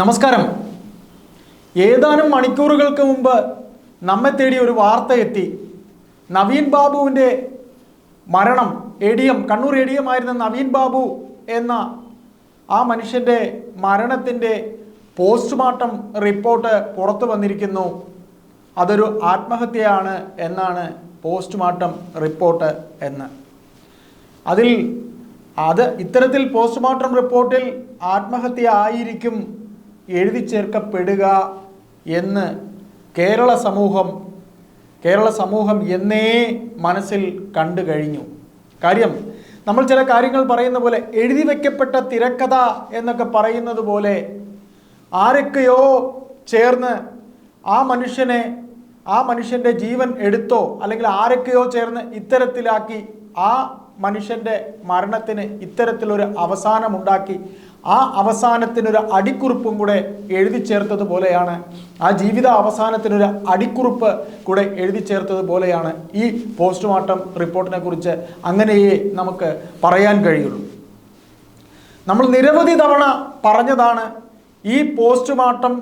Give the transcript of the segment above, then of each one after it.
നമസ്കാരം. ഏതാനും മണിക്കൂറുകൾക്ക് മുമ്പ് നമ്മെ തേടി ഒരു വാർത്ത എത്തി. നവീൻ ബാബുവിന്റെ മരണം A D M Kannur A D M ആയിരുന്ന നവീൻ ബാബു എന്ന ആ മനുഷ്യന്റെ മരണത്തിന്റെ പോസ്റ്റ്മോർട്ടം റിപ്പോർട്ട് പുറത്തു വന്നിരിക്കുന്നു. അതൊരു ആത്മഹത്യയാണ് എന്നാണ് പോസ്റ്റ്മോർട്ടം റിപ്പോർട്ട് എന്ന്. അതിൽ അത് ഇത്തരത്തിൽ പോസ്റ്റ്മോർട്ടം റിപ്പോർട്ടിൽ ആത്മഹത്യ ആയിരിക്കും എഴുതി ചേർക്കപ്പെടുക എന്ന് കേരള സമൂഹം കേരള സമൂഹം എന്നേ മനസ്സിൽ കണ്ടു കഴിഞ്ഞു. കാര്യം നമ്മൾ ചില കാര്യങ്ങൾ പറയുന്ന പോലെ എഴുതി വയ്ക്കപ്പെട്ട തിരക്കഥ എന്നൊക്കെ പറയുന്നത് പോലെ ആരൊക്കെയോ ചേർന്ന് ആ മനുഷ്യനെ ആ മനുഷ്യന്റെ ജീവൻ എടുത്തോ അല്ലെങ്കിൽ ആരൊക്കെയോ ചേർന്ന് ഇത്തരത്തിലാക്കി ആ മനുഷ്യന്റെ മരണത്തിന് ഇത്തരത്തിലൊരു അവസാനമുണ്ടാക്കി ആ അവസാനത്തിനൊരു അടിക്കുറിപ്പും കൂടെ എഴുതി ചേർത്തതുപോലെയാണ് ആ ജീവിത അവസാനത്തിനൊരു അടിക്കുറിപ്പ് കൂടെ എഴുതി ചേർത്തതുപോലെയാണ് ഈ പോസ്റ്റ്മോർട്ടം റിപ്പോർട്ടിനെ കുറിച്ച് അങ്ങനെയേ നമുക്ക് പറയാൻ കഴിയുള്ളൂ. നമ്മൾ നിരവധി തവണ പറഞ്ഞതാണ് ഈ പോസ്റ്റ്മോർട്ടം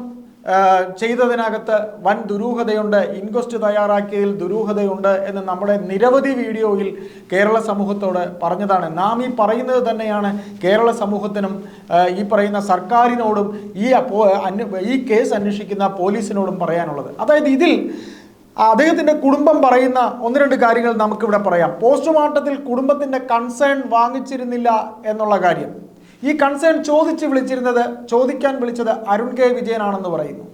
ചെയ്തതിനകത്ത് വൻ ദുരൂഹതയുണ്ട് ഇൻക്വസ്റ്റ് തയ്യാറാക്കിയതിൽ ദുരൂഹതയുണ്ട് എന്ന് നമ്മുടെ നിരവധി വീഡിയോയിൽ കേരള സമൂഹത്തോട് പറഞ്ഞതാണ്. നാം ഈ പറയുന്നത് തന്നെയാണ് കേരള സമൂഹത്തിനും ഈ പറയുന്ന സർക്കാരിനോടും ഈ ഈ കേസ് അന്വേഷിക്കുന്ന പോലീസിനോടും പറയാനുള്ളത്. അതായത് ഇതിൽ അദ്ദേഹത്തിന്റെ കുടുംബം പറയുന്ന ഒന്ന് രണ്ട് കാര്യങ്ങൾ നമുക്കിവിടെ പറയാം. പോസ്റ്റ്മോർട്ടത്തിൽ കുടുംബത്തിന്റെ കൺസേൺ വാങ്ങിച്ചിരുന്നില്ല എന്നുള്ള കാര്യം. ഈ കൺസേൺ ചോദിച്ച് വിളിച്ചിരുന്നത് ചോദിക്കാൻ വിളിച്ചത് അരുൺ കെ വിജയനാണെന്ന് പറയുന്നു.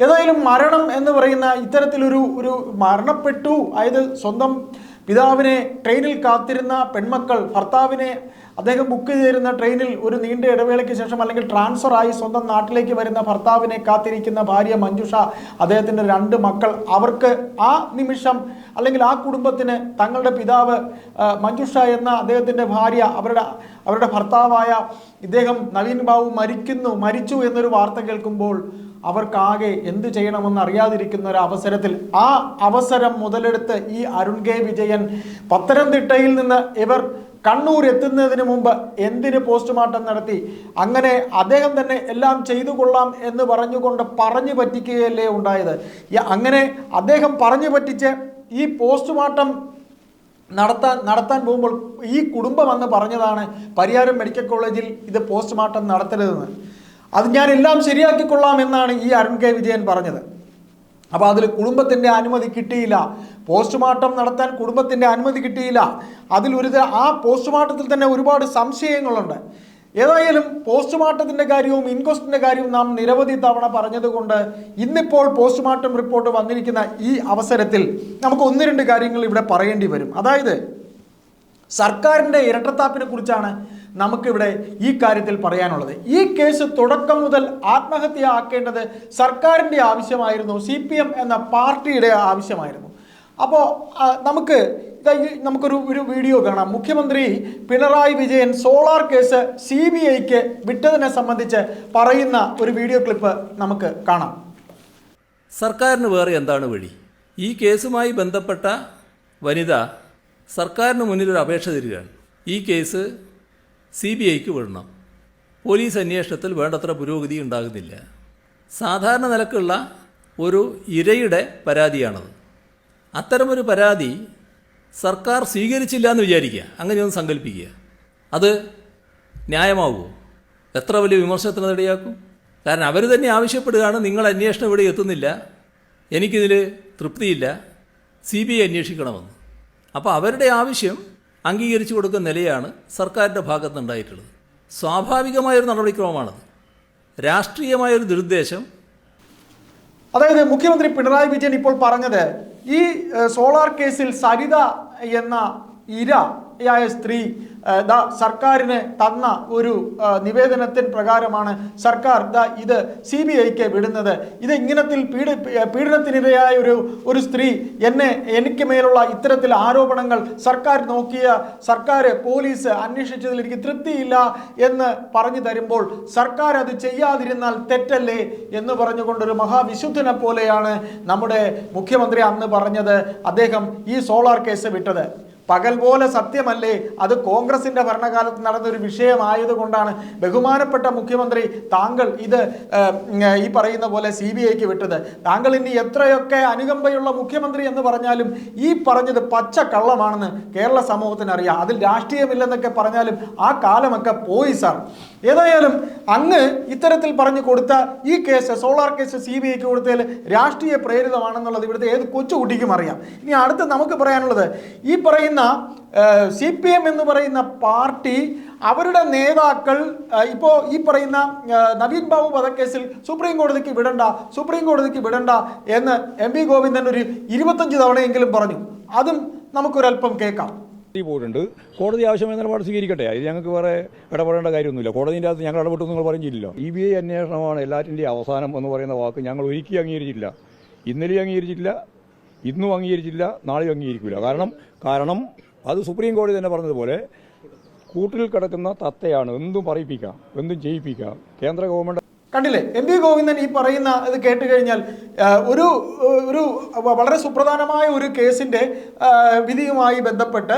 ഏതായാലും മരണം എന്ന് പറയുന്ന ഇത്തരത്തിലൊരു ഒരു മരണപ്പെട്ടു. അതായത് സ്വന്തം പിതാവിനെ ട്രെയിനിൽ കാത്തിരുന്ന പെൺമക്കൾ ഭർത്താവിനെ അദ്ദേഹം ബുക്ക് ചെയ്തിരുന്ന ട്രെയിനിൽ ഒരു നീണ്ട ഇടവേളയ്ക്ക് ശേഷം അല്ലെങ്കിൽ ട്രാൻസ്ഫർ ആയി സ്വന്തം നാട്ടിലേക്ക് വരുന്ന ഭർത്താവിനെ കാത്തിരിക്കുന്ന ഭാര്യ മഞ്ജുഷ അദ്ദേഹത്തിന്റെ രണ്ട് മക്കൾ. അവർക്ക് ആ നിമിഷം അല്ലെങ്കിൽ ആ കുടുംബത്തിന് തങ്ങളുടെ പിതാവ് മഞ്ജുഷ എന്ന അദ്ദേഹത്തിന്റെ ഭാര്യ അവരുടെ അവരുടെ ഭർത്താവായ ഇദ്ദേഹം നവീൻ ബാബു മരിക്കുന്നു മരിച്ചു എന്നൊരു വാർത്ത കേൾക്കുമ്പോൾ അവർക്കാകെ എന്ത് ചെയ്യണമെന്ന് അറിയാതിരിക്കുന്ന ഒരു അവസരത്തിൽ ആ അവസരം മുതലെടുത്ത് ഈ അരുൺ കെ വിജയൻ പത്തനംതിട്ടയിൽ നിന്ന് ഇവർ കണ്ണൂർ എത്തുന്നതിന് മുമ്പ് എന്തിന് പോസ്റ്റ്മോർട്ടം നടത്തി? അങ്ങനെ അദ്ദേഹം തന്നെ എല്ലാം ചെയ്തു കൊള്ളാം എന്ന് പറഞ്ഞുകൊണ്ട് പറഞ്ഞു പറ്റിക്കുകയല്ലേ ഉണ്ടായത്. അങ്ങനെ അദ്ദേഹം പറഞ്ഞു പറ്റിച്ച് ഈ പോസ്റ്റ്മോർട്ടം നടത്താൻ നടത്താൻ പോകുമ്പോൾ ഈ കുടുംബം അന്ന് പറഞ്ഞതാണ് പരിയാരം മെഡിക്കൽ കോളേജിൽ ഇത് പോസ്റ്റ്മോർട്ടം നടത്തരുതെന്ന്. അത് ഞാൻ എല്ലാം ശരിയാക്കിക്കൊള്ളാം എന്നാണ് ഈ അരുൺ കെ. വിജയൻ പറഞ്ഞത്. അപ്പോൾ അതിൽ കുടുംബത്തിന്റെ അനുമതി കിട്ടിയില്ല. പോസ്റ്റ്മോർട്ടം നടത്താൻ കുടുംബത്തിന്റെ അനുമതി കിട്ടിയില്ല. അതിൽ ഒരു ആ പോസ്റ്റ്മോർട്ടത്തിൽ തന്നെ ഒരുപാട് സംശയങ്ങളുണ്ട്. ഏതായാലും പോസ്റ്റ്മോർട്ടത്തിന്റെ കാര്യവും ഇൻക്വസ്റ്റിന്റെ കാര്യവും നാം നിരവധി തവണ പറഞ്ഞതുകൊണ്ട് ഇന്നിപ്പോൾ പോസ്റ്റ്മോർട്ടം റിപ്പോർട്ട് വന്നിരിക്കുന്ന ഈ അവസരത്തിൽ നമുക്ക് ഒന്ന് രണ്ട് കാര്യങ്ങൾ ഇവിടെ പറയേണ്ടി വരും. അതായത് സർക്കാരിന്റെ ഇരട്ടത്താപ്പിനെ കുറിച്ചാണ് നമുക്കിവിടെ ഈ കാര്യത്തിൽ പറയാനുള്ളത്. ഈ കേസ് തുടക്കം മുതൽ ആത്മഹത്യ ആക്കേണ്ടത് സർക്കാരിന്റെ ആവശ്യമായിരുന്നു സി എന്ന പാർട്ടിയുടെ ആവശ്യമായിരുന്നു. അപ്പോൾ നമുക്ക് നമുക്കൊരു ഒരു വീഡിയോ കാണാം. മുഖ്യമന്ത്രി Pinarayi Vijayan solar case C B ഐക്ക് വിട്ടതിനെ സംബന്ധിച്ച് പറയുന്ന ഒരു വീഡിയോ ക്ലിപ്പ് നമുക്ക് കാണാം. സർക്കാരിന് വേറെ എന്താണ് വഴി? ഈ കേസുമായി ബന്ധപ്പെട്ട വനിത സർക്കാരിന് മുന്നിൽ ഒരു അപേക്ഷ തരികയാണ്. ഈ കേസ് സി ബി ഐക്ക് വിടണം. പോലീസ് അന്വേഷണത്തിൽ വേണ്ടത്ര പുരോഗതി ഉണ്ടാകുന്നില്ല. സാധാരണ നിലക്കുള്ള ഒരു ഇരയുടെ പരാതിയാണത്. അത്തരമൊരു പരാതി സർക്കാർ സ്വീകരിച്ചില്ല എന്ന് വിചാരിക്കുക. അങ്ങനെയൊന്ന് സങ്കല്പിക്കുക. അത് ന്യായമാവുമോ? എത്ര വലിയ വിമർശനത്തിന് ഇടയാക്കും? കാരണം അവർ തന്നെ ആവശ്യപ്പെടുകയാണ് നിങ്ങൾ അന്വേഷണം ഇവിടെ എത്തുന്നില്ല. എനിക്കിതിൽ തൃപ്തിയില്ല. സി ബി ഐ അന്വേഷിക്കണമെന്ന്. അപ്പോൾ അവരുടെ ആവശ്യം അംഗീകരിച്ചു കൊടുക്കുന്ന നിലയാണ് സർക്കാരിന്റെ ഭാഗത്തുനിന്നുണ്ടായിട്ടുള്ളത്. സ്വാഭാവികമായൊരു നടപടിക്രമമാണത്. രാഷ്ട്രീയമായൊരു ദുരുദ്ദേശം. അതായത് മുഖ്യമന്ത്രി പിണറായി വിജയൻ ഇപ്പോൾ പറഞ്ഞത് ഈ സോളാർ കേസിൽ സരിത എന്ന ഇരയായ സ്ത്രീ ദ സർക്കാരിന് തന്ന ഒരു നിവേദനത്തിൻ പ്രകാരമാണ് സർക്കാർ ദാ ഇത് സി ബി ഐക്ക് വിടുന്നത്. ഇത് ഇങ്ങനത്തിൽ പീഡ പീഡനത്തിനിരയായ ഒരു ഒരു സ്ത്രീ എന്നെ എനിക്ക് മേലുള്ള ഇത്തരത്തിൽ ആരോപണങ്ങൾ സർക്കാർ നോക്കിയ സർക്കാർ പോലീസ് അന്വേഷിച്ചതിൽ എനിക്ക് തൃപ്തിയില്ല എന്ന് പറഞ്ഞു തരുമ്പോൾ സർക്കാർ അത് ചെയ്യാതിരുന്നാൽ തെറ്റല്ലേ എന്ന് പറഞ്ഞുകൊണ്ടൊരു മഹാവിശുദ്ധനെ പോലെയാണ് നമ്മുടെ മുഖ്യമന്ത്രി അന്ന് പറഞ്ഞത് അദ്ദേഹം ഈ സോളാർ കേസ് വിട്ടത്. പകൽ പോലെ സത്യമല്ലേ? അത് കോൺഗ്രസിന്റെ ഭരണകാലത്ത് നടന്ന ഒരു വിഷയമായതുകൊണ്ടാണ്. ബഹുമാനപ്പെട്ട മുഖ്യമന്ത്രി താങ്കൾ ഇത് ഈ പറയുന്ന പോലെ സി ബി ഐക്ക് വിട്ടത്. താങ്കൾ ഇനി എത്രയൊക്കെ അനുകമ്പയുള്ള മുഖ്യമന്ത്രി എന്ന് പറഞ്ഞാലും ഈ പറഞ്ഞത് പച്ച കള്ളമാണെന്ന് കേരള സമൂഹത്തിന് അറിയാം അതിൽ രാഷ്ട്രീയമില്ലെന്നൊക്കെ പറഞ്ഞാലും ആ കാലമൊക്കെ പോയി സാർ. ഏതായാലും അങ്ങ് ഇത്തരത്തിൽ പറഞ്ഞു കൊടുത്ത ഈ case solar case C B ഐക്ക് കൊടുത്തതിൽ രാഷ്ട്രീയ പ്രേരിതമാണെന്നുള്ളത് ഇവിടുത്തെ ഏത് കൊച്ചുകുട്ടിക്കും അറിയാം. ഇനി അടുത്ത് നമുക്ക് പറയാനുള്ളത് ഈ പറയുന്ന സി പി എം എന്ന് പറയുന്ന പാർട്ടി അവരുടെ നേതാക്കൾ ഇപ്പോൾ ഈ പറയുന്ന നവീൻ ബാബു വധക്കേസിൽ സുപ്രീം കോടതിക്ക് വിടണ്ട സുപ്രീം കോടതിക്ക് വിടണ്ട എന്ന് എം വി ഗോവിന്ദൻ ഒരു ഇരുപത്തഞ്ച് തവണയെങ്കിലും പറഞ്ഞു. അതും നമുക്കൊരല്പം കേൾക്കാം. പോയിട്ടുണ്ട്. കോടതി ആവശ്യമായ നിലപാട് സ്വീകരിക്കട്ടെ. ഇത് ഞങ്ങൾക്ക് വേറെ ഇടപെടേണ്ട കാര്യമൊന്നുമില്ല. കോടതിന്റെ അകത്ത് ഞങ്ങൾ ഇടപെട്ടു നിങ്ങൾ പറഞ്ഞില്ലല്ലോ. ഇ ബി ഐ അന്വേഷണമാണ് എല്ലാറ്റിന്റെയും അവസാനം എന്ന് പറയുന്ന വാക്ക് ഞങ്ങൾ ഒരിക്കലും അംഗീകരിച്ചില്ല ഇന്നലെയും അംഗീകരിച്ചില്ല ഇന്നും അംഗീകരിച്ചില്ല നാളെയും അംഗീകരിക്കില്ല കാരണം കാരണം അത് സുപ്രീം കോടതി തന്നെ പറഞ്ഞതുപോലെ കൂട്ടിൽ കിടക്കുന്ന തത്തയാണ് എന്തും പറയിപ്പിക്കാം എന്തും ചെയ്യിപ്പിക്കാം. കേന്ദ്ര ഗവൺമെന്റ് കണ്ടില്ലേ? എം വി ഗോവിന്ദൻ ഈ പറയുന്ന ഇത് കേട്ട് കഴിഞ്ഞാൽ ഒരു ഒരു വളരെ സുപ്രധാനമായ ഒരു കേസിന്റെ വിധിയുമായി ബന്ധപ്പെട്ട്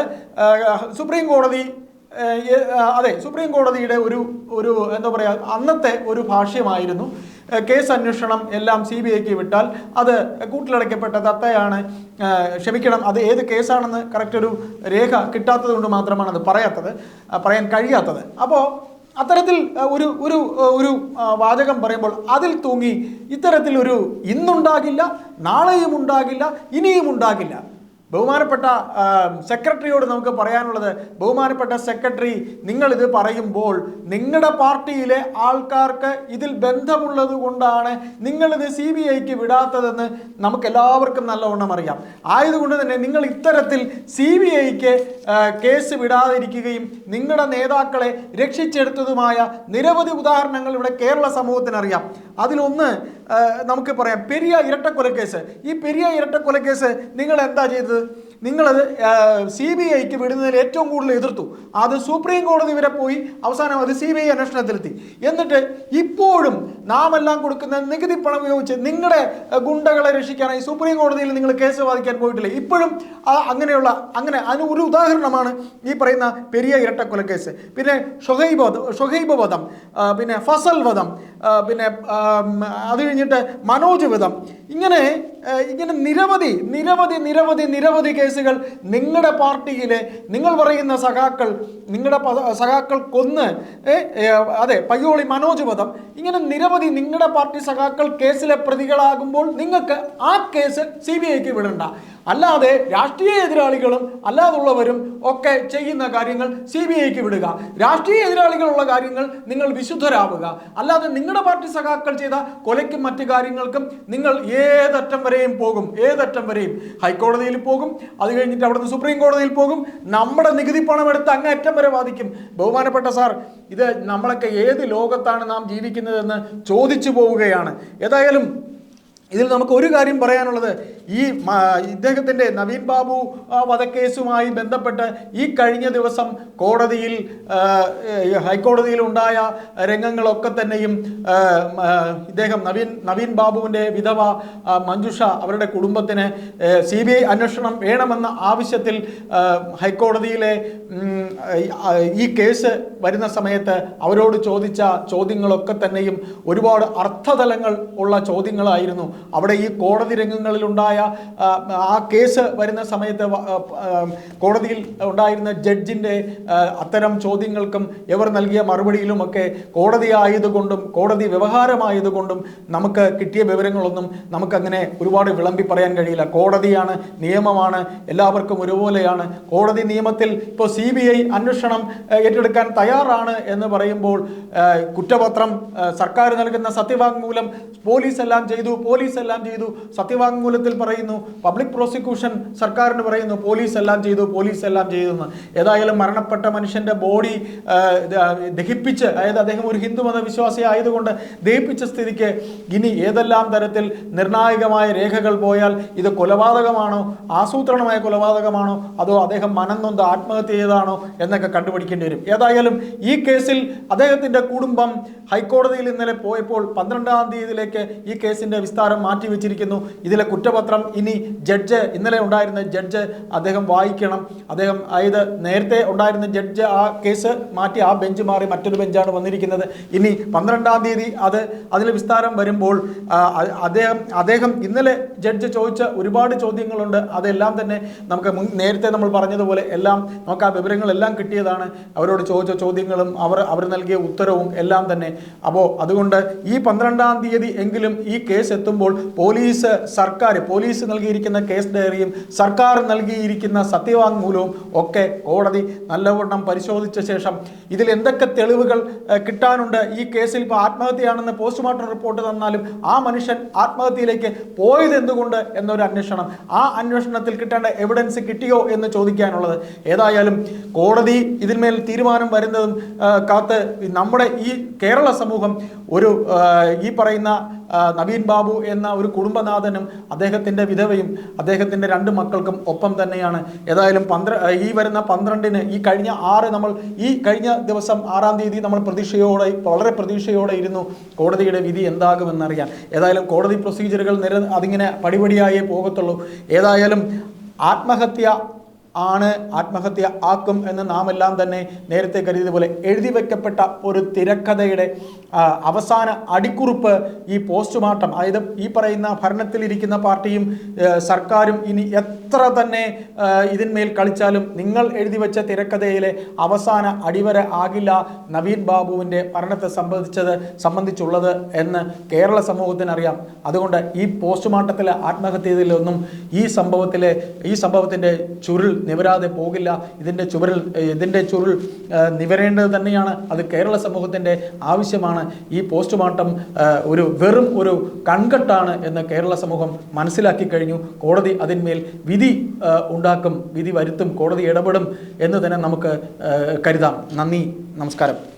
സുപ്രീം കോടതി അതെ സുപ്രീം കോടതിയുടെ ഒരു ഒരു എന്താ പറയുക അന്നത്തെ ഒരു ഭാഷ്യമായിരുന്നു. കേസ് അന്വേഷണം എല്ലാം സി ബി ഐക്ക് വിട്ടാൽ അത് കൂട്ടിലടയ്ക്കപ്പെട്ട തത്തയാണ് ക്ഷമിക്കണം അത് ഏത് കേസാണെന്ന് കറക്റ്റ് ഒരു രേഖ കിട്ടാത്തത് കൊണ്ട് മാത്രമാണ് അത് പറയാത്തത് പറയാൻ കഴിയാത്തത്. അപ്പോൾ അത്തരത്തിൽ ഒരു ഒരു ഒരു വാചകം പറയുമ്പോൾ അതിൽ തൂങ്ങി ഇത്തരത്തിൽ ഒരു ഇന്നുണ്ടാകില്ല നാളെയും ഉണ്ടാകില്ല ഇനിയും ഉണ്ടാകില്ല ബഹുമാനപ്പെട്ട സെക്രട്ടറിയോട് നമുക്ക് പറയാനുള്ളത് ബഹുമാനപ്പെട്ട സെക്രട്ടറി നിങ്ങൾ ഇത് പറയുമ്പോൾ നിങ്ങളുടെ പാർട്ടിയിലെ ആൾക്കാർക്ക് ഇതിൽ ബന്ധമുള്ളത് കൊണ്ടാണ് നിങ്ങളിത് സി ബി ഐക്ക് വിടാത്തതെന്ന് നമുക്ക് എല്ലാവർക്കും നല്ലവണ്ണം അറിയാം. ആയതുകൊണ്ട് തന്നെ നിങ്ങൾ ഇത്തരത്തിൽ സി ബി ഐക്ക് കേസ് വിടാതിരിക്കുകയും നിങ്ങളുടെ നേതാക്കളെ രക്ഷിച്ചെടുത്തതുമായ നിരവധി ഉദാഹരണങ്ങൾ ഇവിടെ കേരള സമൂഹത്തിനറിയാം. അതിലൊന്ന് നമുക്ക് പറയാം. പെരിയ ഇരട്ടക്കൊലക്കേസ്. ഈ പെരിയ ഇരട്ടക്കൊലക്കേസ് നിങ്ങൾ എന്താ ചെയ്തത്? നിങ്ങളത് സി ബി ഐക്ക് വിടുന്നതിൽ ഏറ്റവും കൂടുതൽ എതിർത്തു. അത് സുപ്രീം കോടതി വരെ പോയി അവസാനം അത് സി ബി ഐ അന്വേഷണത്തിലെത്തി. എന്നിട്ട് ഇപ്പോഴും നാം എല്ലാം കൊടുക്കുന്ന നികുതി പണം ഉപയോഗിച്ച് നിങ്ങളുടെ ഗുണ്ടകളെ രക്ഷിക്കാനായി സുപ്രീം കോടതിയിൽ നിങ്ങൾ കേസ് വാദിക്കാൻ പോയിട്ടില്ല. ഇപ്പോഴും അങ്ങനെയുള്ള അങ്ങനെ അതിന് ഒരു ഉദാഹരണമാണ് ഈ പറയുന്ന പെരിയ ഇരട്ടക്കൊല കേസ്. പിന്നെ ഷൊഹൈബ് ഷൊഹൈബ് വധം പിന്നെ ഫസൽ വധം പിന്നെ അത് കഴിഞ്ഞിട്ട് മനോജ് വധം ഇങ്ങനെ ഇങ്ങനെ നിരവധി നിരവധി നിരവധി നിരവധി കേസുകൾ നിങ്ങളുടെ പാർട്ടിയിലെ നിങ്ങൾ പറയുന്ന സഖാക്കൾ നിങ്ങളുടെ സഖാക്കൾ കൊന്ന് അതെ പയ്യോളി മനോജ് വധം ഇങ്ങനെ നിരവധി നിങ്ങളുടെ പാർട്ടി സഖാക്കൾ കേസിലെ പ്രതികളാകുമ്പോൾ നിങ്ങൾക്ക് ആ കേസ് സി ബി ഐക്ക് വിടണ്ട. അല്ലാതെ രാഷ്ട്രീയ എതിരാളികളും അല്ലാതുള്ളവരും ഒക്കെ ചെയ്യുന്ന കാര്യങ്ങൾ സി ബി ഐക്ക് വിടുക. രാഷ്ട്രീയ എതിരാളികളുള്ള കാര്യങ്ങൾ നിങ്ങൾ വിശുദ്ധരാവുക. അല്ലാതെ നിങ്ങളുടെ പാർട്ടി സഖാക്കൾ ചെയ്ത കൊലയ്ക്കും മറ്റു കാര്യങ്ങൾക്കും നിങ്ങൾ ഏതറ്റം വരെയും പോകും. ഏതറ്റം വരെയും. ഹൈക്കോടതിയിൽ പോകും. അത് കഴിഞ്ഞിട്ട് അവിടുന്ന് സുപ്രീം കോടതിയിൽ പോകും. നമ്മുടെ നികുതി പണം എടുത്ത് അങ്ങേറ്റം വരെ വാദിക്കും. ബഹുമാനപ്പെട്ട സാർ ഇത് നമ്മളൊക്കെ ഏത് ലോകത്താണ് നാം ജീവിക്കുന്നതെന്ന് ചോദിച്ചു പോവുകയാണ്. ഏതായാലും ഇതിൽ നമുക്ക് ഒരു കാര്യം പറയാനുള്ളത്. ഈ ഇദ്ദേഹത്തിന്റെ നവീൻ ബാബു വധക്കേസുമായി ബന്ധപ്പെട്ട് ഈ കഴിഞ്ഞ ദിവസം കോടതിയിൽ ഹൈക്കോടതിയിൽ ഉണ്ടായ രംഗങ്ങളൊക്കെ തന്നെയും ഇദ്ദേഹം നവീൻ നവീൻ ബാബുവിന്റെ വിധവ മഞ്ജുഷ അവരുടെ കുടുംബത്തിന് സി ബി ഐ അന്വേഷണം വേണമെന്ന ആവശ്യത്തിൽ ഹൈക്കോടതിയിലെ ഈ കേസ് വരുന്ന സമയത്ത് അവരോട് ചോദിച്ച ചോദ്യങ്ങളൊക്കെ തന്നെയും ഒരുപാട് അർത്ഥതലങ്ങൾ ഉള്ള ചോദ്യങ്ങളായിരുന്നു. അവിടെ ഈ കോടതി രംഗങ്ങളിലുണ്ടായ ആ, കേസ് വരുന്ന സമയത്ത് കോടതിയിൽ ഉണ്ടായിരുന്ന ജഡ്ജിന്റെ അത്തരം ചോദ്യങ്ങൾക്കും ഇവർ നൽകിയ മറുപടിയിലുമൊക്കെ കോടതി ആയതുകൊണ്ടും കോടതി വ്യവഹാരമായതുകൊണ്ടും നമുക്ക് കിട്ടിയ വിവരങ്ങളൊന്നും നമുക്കങ്ങനെ ഒരുപാട് വിളമ്പി പറയാൻ കഴിയില്ല. കോടതിയാണ് നിയമമാണ് എല്ലാവർക്കും ഒരുപോലെയാണ്. കോടതി നിയമത്തിൽ ഇപ്പോൾ സി ബി ഐ അന്വേഷണം ഏറ്റെടുക്കാൻ തയ്യാറാണ് എന്ന് പറയുമ്പോൾ കുറ്റപത്രം സർക്കാർ നൽകുന്ന സത്യവാങ്മൂലം പോലീസ് എല്ലാം ചെയ്തു പോലീസ് എല്ലാം ചെയ്തു സത്യവാങ്മൂലത്തിൽ പറയുന്നു പബ്ലിക് പ്രോസിക്യൂഷൻ സർക്കാരിന് പറയുന്നു പോലീസ് എല്ലാം ചെയ്തു പോലീസ് എല്ലാം ചെയ്തു എന്ന് ഏതായാലും മരണപ്പെട്ട മനുഷ്യന്റെ ബോഡി ദഹിപ്പിച്ച് അതായത് അദ്ദേഹം ഒരു ഹിന്ദു മതവിശ്വാസി ആയതുകൊണ്ട് ദഹിപ്പിച്ച സ്ഥിതിക്ക് ഇനി ഏതെല്ലാം തരത്തിൽ നിർണായകമായ രേഖകൾ പോയാൽ ഇത് കൊലപാതകമാണോ ആസൂത്രണമായ കൊലപാതകമാണോ അതോ അദ്ദേഹം മനംനൊന്ത് ആത്മഹത്യ ചെയ്തതാണോ എന്നൊക്കെ കണ്ടുപിടിക്കേണ്ടി വരും. ഏതായാലും ഈ കേസിൽ അദ്ദേഹത്തിന്റെ കുടുംബം ഹൈക്കോടതിയിൽ ഇന്നലെ പോയപ്പോൾ പന്ത്രണ്ടാം തീയതിയിലേക്ക് ഈ കേസിന്റെ വിസ്താരം മാറ്റിവെച്ചിരിക്കുന്നു. ഇതിലെ കുറ്റപത്രം പോസ്റ്റ്മോർട്ടം ഇനി ജഡ്ജ് ഇന്നലെ ഉണ്ടായിരുന്ന ജഡ്ജ് അദ്ദേഹം വായിക്കണം. അദ്ദേഹം അതായത് നേരത്തെ ഉണ്ടായിരുന്ന ജഡ്ജ് ആ കേസ് മാറ്റി ആ ബെഞ്ച് മാറി മറ്റൊരു ബെഞ്ചാണ് വന്നിരിക്കുന്നത്. ഇനി പന്ത്രണ്ടാം തീയതി അത് അതിൽ വിസ്താരം വരുമ്പോൾ അദ്ദേഹം അദ്ദേഹം ഇന്നലെ ജഡ്ജ് ചോദിച്ച ഒരുപാട് ചോദ്യങ്ങളുണ്ട്. അതെല്ലാം തന്നെ നമുക്ക് നേരത്തെ നമ്മൾ പറഞ്ഞതുപോലെ എല്ലാം നമുക്ക് ആ വിവരങ്ങളെല്ലാം കിട്ടിയതാണ്. അവരോട് ചോദിച്ച ചോദ്യങ്ങളും അവർ അവർ നൽകിയ ഉത്തരവും എല്ലാം തന്നെ. അപ്പോൾ അതുകൊണ്ട് ഈ പന്ത്രണ്ടാം തീയതി എങ്കിലും ഈ കേസ് എത്തുമ്പോൾ പോലീസ് സർക്കാർ പോലീസ് നൽകിയിരിക്കുന്ന കേസ് ഡയറിയും സർക്കാർ നൽകിയിരിക്കുന്ന സത്യവാങ്മൂലവും ഒക്കെ കോടതി നല്ലവണ്ണം പരിശോധിച്ച ശേഷം ഇതിൽ എന്തൊക്കെ തെളിവുകൾ കിട്ടാനുണ്ട്? ഈ കേസിൽ ഇപ്പോൾ ആത്മഹത്യയാണെന്ന് പോസ്റ്റ്മോർട്ടം റിപ്പോർട്ട് തന്നാലും ആ മനുഷ്യൻ ആത്മഹത്യയിലേക്ക് പോയത് എന്തുകൊണ്ട് എന്നൊരു അന്വേഷണം. ആ അന്വേഷണത്തിൽ കിട്ടേണ്ട എവിഡൻസ് കിട്ടിയോ എന്ന് ചോദിക്കാനുള്ളത്. ഏതായാലും കോടതി ഇതിന്മേൽ തീരുമാനം വരുന്നതും കാത്ത് നമ്മുടെ ഈ കേരള സമൂഹം ഒരു ഈ പറയുന്ന നവീൻ ബാബു എന്ന ഒരു കുടുംബനാഥനും അദ്ദേഹത്തിന്റെ വിധവയും അദ്ദേഹത്തിന്റെ രണ്ട് മക്കൾക്കും ഒപ്പം തന്നെയാണ്. ഏതായാലും പന്ത്ര ഈ വരുന്ന പന്ത്രണ്ടിന് ഈ കഴിഞ്ഞ ആറ് നമ്മൾ ഈ കഴിഞ്ഞ ദിവസം ആറാം തീയതി നമ്മൾ പ്രതീക്ഷയോടെ വളരെ പ്രതീക്ഷയോടെ ഇരുന്നു കോടതിയുടെ വിധി എന്താകുമെന്നറിയാൻ. ഏതായാലും കോടതി പ്രൊസീജിയറുകൾ നിര അതിങ്ങനെ പടിപടിയായേ പോകത്തുള്ളൂ. ഏതായാലും ആത്മഹത്യ ആണ് ആത്മഹത്യ ആക്കും എന്ന് നാം എല്ലാം തന്നെ നേരത്തെ കരുതിയതുപോലെ എഴുതി വെക്കപ്പെട്ട ഒരു തിരക്കഥയുടെ അവസാന അടിക്കുറിപ്പ് ഈ പോസ്റ്റ്മോർട്ടം അതായത് ഈ പറയുന്ന ഭരണത്തിലിരിക്കുന്ന പാർട്ടിയും സർക്കാരും ഇനി എത്ര തന്നെ ഇതിന്മേൽ കളിച്ചാലും നിങ്ങൾ എഴുതി വെച്ച തിരക്കഥയിലെ അവസാന അടിവര ആകില്ല നവീൻ ബാബുവിന്റെ മരണത്തെ സംബന്ധിച്ചത് സംബന്ധിച്ചുള്ളത് എന്ന് കേരള സമൂഹത്തിന് അറിയാം അതുകൊണ്ട് ഈ പോസ്റ്റ്മോർട്ടത്തിലെ ആത്മഹത്യയിലൊന്നും ഈ സംഭവത്തിലെ ഈ സംഭവത്തിന്റെ ചുരുൾ നിവരാതെ പോകില്ല. ഇതിന്റെ ചുവരിൽ ഇതിന്റെ ചുരുൾ നിവരേണ്ടത് തന്നെയാണ്. അത് കേരള സമൂഹത്തിന്റെ ആവശ്യമാണ്. ഈ പോസ്റ്റ്മോർട്ടം ഒരു വെറും ഒരു കൺകെട്ടാണ് എന്ന് കേരള സമൂഹം മനസ്സിലാക്കി കഴിഞ്ഞു. കോടതി അതിന്മേൽ വിധി ഉണ്ടാക്കും വിധി വരുത്തും കോടതി ഇടപെടും എന്ന് തന്നെ നമുക്ക് കരുതാം. നന്ദി നമസ്കാരം.